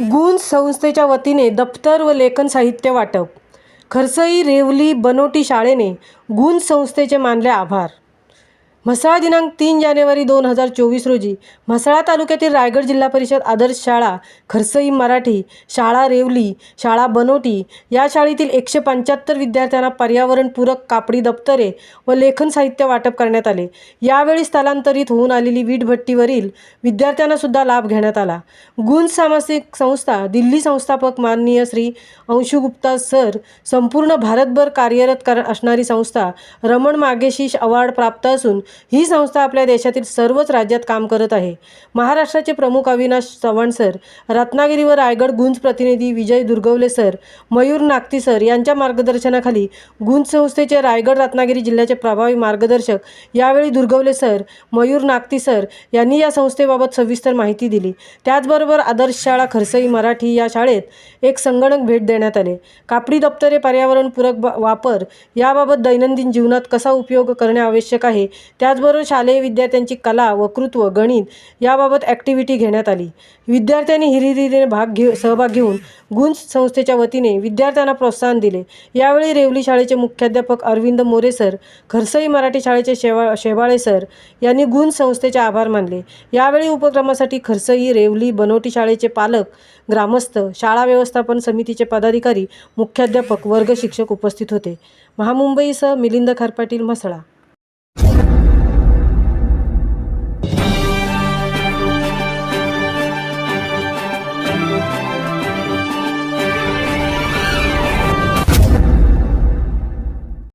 गुंज संस्थेच्या वतीने दप्तर व लेखन साहित्य वाटप. खरसई रेवली बनोटी शाळेने गुंज संस्थेचे मानले आभार. म्हसळा दिनांक तीन जानेवारी दोन हजार चोवीस रोजी म्हसळा तालुक्यातील रायगड जिल्हा परिषद आदर्श शाळा खरसई मराठी शाळा रेवली शाळा बनोटी या शाळेतील एकशे पंच्याहत्तर विद्यार्थ्यांना पर्यावरणपूरक कापडी दप्तरे व लेखन साहित्य वाटप करण्यात आले. यावेळी स्थलांतरित होऊन आलेली वीटभट्टीवरील विद्यार्थ्यांनासुद्धा लाभ घेण्यात आला. गुंज सामासिक संस्था दिल्ली संस्थापक माननीय श्री अंशु गुप्ता सर संपूर्ण भारतभर कार्यरत कर असणारी संस्था रमण मागेशीष अवॉर्ड प्राप्त असून ही संस्था आपल्या देशातील सर्वच राज्यात काम करत आहे. महाराष्ट्राचे प्रमुख अविनाश चव्हाण सर रत्नागिरी व रायगड गुंज प्रतिनिधी विजय दुर्गवले सर मयूर नागती सर यांच्या मार्गदर्शनाखाली गुंज संस्थेचे रायगड रत्नागिरी जिल्ह्याचे प्रभावी मार्गदर्शक यावेळी दुर्गवले सर मयूर नागती सर यांनी या संस्थेबाबत सविस्तर माहिती दिली. त्याचबरोबर आदर्श शाळा खरसई मराठी या शाळेत एक संगणक भेट देण्यात आले. कापडी दप्तरे पर्यावरणपूरक वापर याबाबत दैनंदिन जीवनात कसा उपयोग करणे आवश्यक आहे त्याचबरोबर शालेय विद्यार्थ्यांची कला वक्तृत्व गणित याबाबत ॲक्टिव्हिटी घेण्यात आली. विद्यार्थ्यांनी हिरिरीने भाग घेऊ सहभाग घेऊन गुंज संस्थेच्या वतीने विद्यार्थ्यांना प्रोत्साहन दिले. यावेळी रेवली शाळेचे मुख्याध्यापक अरविंद मोरे सर खरसई मराठी शाळेचे शेवा शेवाळे सर यांनी गुंज संस्थेचे आभार मानले. यावेळी उपक्रमासाठी खरसई रेवली बनोटी शाळेचे पालक ग्रामस्थ शाळा व्यवस्थापन समितीचे पदाधिकारी मुख्याध्यापक वर्ग शिक्षक उपस्थित होते. महामुंबईसह मिलिंद खारपाटील म्हसळा.